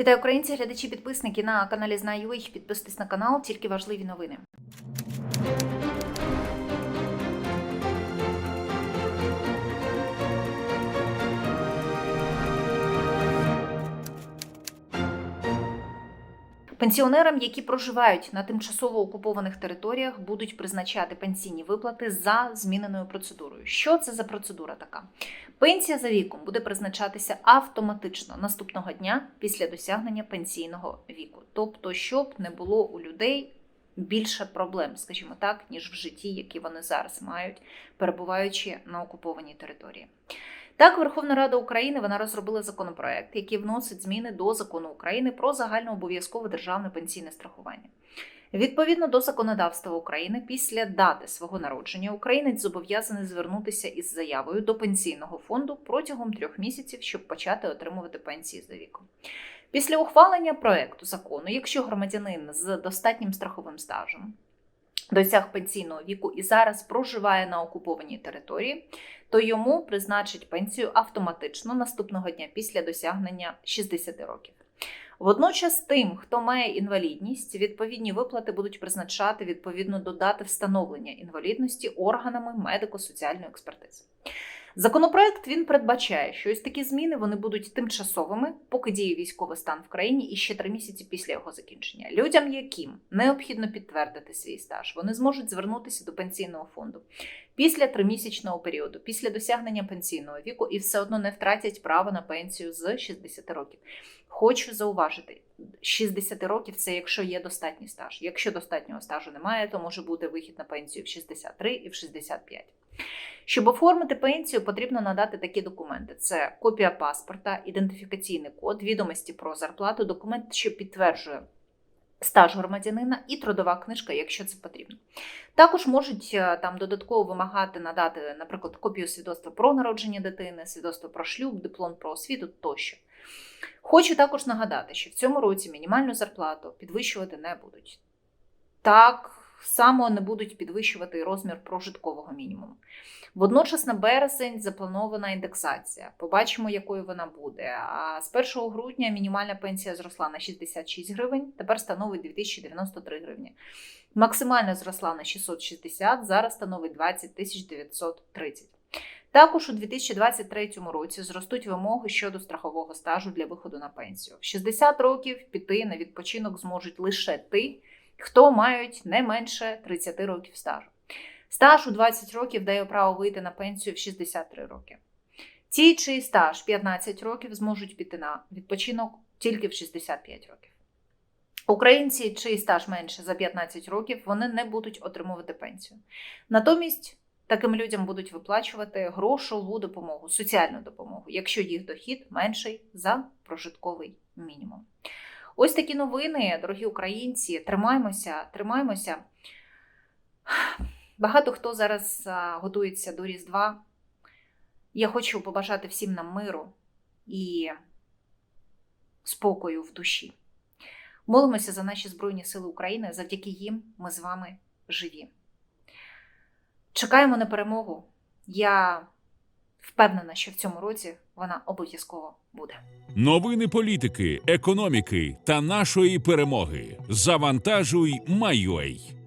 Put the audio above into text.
Вітаю українці, глядачі, підписники на каналі Знаю.ua. Підписуйтесь на канал, тільки важливі новини. Пенсіонерам, які проживають на тимчасово окупованих територіях, будуть призначати пенсійні виплати за зміненою процедурою. Що це за процедура така? Пенсія за віком буде призначатися автоматично наступного дня після досягнення пенсійного віку. Тобто, щоб не було у людей більше проблем, скажімо так, ніж в житті, які вони зараз мають, перебуваючи на окупованій території. Так, Верховна Рада України вона розробила законопроект, який вносить зміни до закону України про загальнообов'язкове державне пенсійне страхування. Відповідно до законодавства України, після дати свого народження українець зобов'язаний звернутися із заявою до пенсійного фонду протягом трьох місяців, щоб почати отримувати пенсії за віком. Після ухвалення проекту закону, якщо громадянин з достатнім страховим стажем досяг пенсійного віку і зараз проживає на окупованій території, то йому призначать пенсію автоматично наступного дня після досягнення 60 років. Водночас, тим, хто має інвалідність, відповідні виплати будуть призначати відповідно до дати встановлення інвалідності органами медико-соціальної експертизи. Законопроект він передбачає, що ось такі зміни вони будуть тимчасовими, поки діє військовий стан в країні і ще три місяці після його закінчення. Людям, яким необхідно підтвердити свій стаж, вони зможуть звернутися до пенсійного фонду після тримісячного періоду, після досягнення пенсійного віку, і все одно не втратять право на пенсію з 60 років. Хочу зауважити, 60 років це якщо є достатній стаж. Якщо достатнього стажу немає, то може бути вихід на пенсію в 63 і в 65. Щоб оформити пенсію, потрібно надати такі документи: це копія паспорта, ідентифікаційний код, відомості про зарплату, документ, що підтверджує стаж громадянина, і трудова книжка, якщо це потрібно. Також можуть е, там додатково вимагати надати, наприклад, копію свідоцтва про народження дитини, свідоцтво про шлюб, диплом про освіту тощо. Хочу також нагадати, що в цьому році мінімальну зарплату підвищувати не будуть. Так само не будуть підвищувати розмір прожиткового мінімуму. Водночас на березень запланована індексація. Побачимо, якою вона буде. А з 1 грудня мінімальна пенсія зросла на 66 гривень, тепер становить 2093 гривні. Максимально зросла на 660, зараз становить 20 930. Також у 2023 році зростуть вимоги щодо страхового стажу для виходу на пенсію. В 60 років піти на відпочинок зможуть лише ті, хто мають не менше 30 років стажу. Стаж у 20 років дає право вийти на пенсію в 63 роки. Ті, чий стаж 15 років, зможуть піти на відпочинок тільки в 65 років. Українці, чий стаж менше за 15 років, вони не будуть отримувати пенсію. Натомість таким людям будуть виплачувати грошову допомогу, соціальну допомогу, якщо їх дохід менший за прожитковий мінімум. Ось такі новини, дорогі українці. Тримаймося, тримаймося. Багато хто зараз готується до Різдва. Я хочу побажати всім нам миру і спокою в душі. Молимося за наші Збройні Сили України. Завдяки їм ми з вами живі. Чекаємо на перемогу. Я впевнена, що в цьому році вона обов'язково буде. Новини політики, економіки та нашої перемоги. Завантажуй, Майой.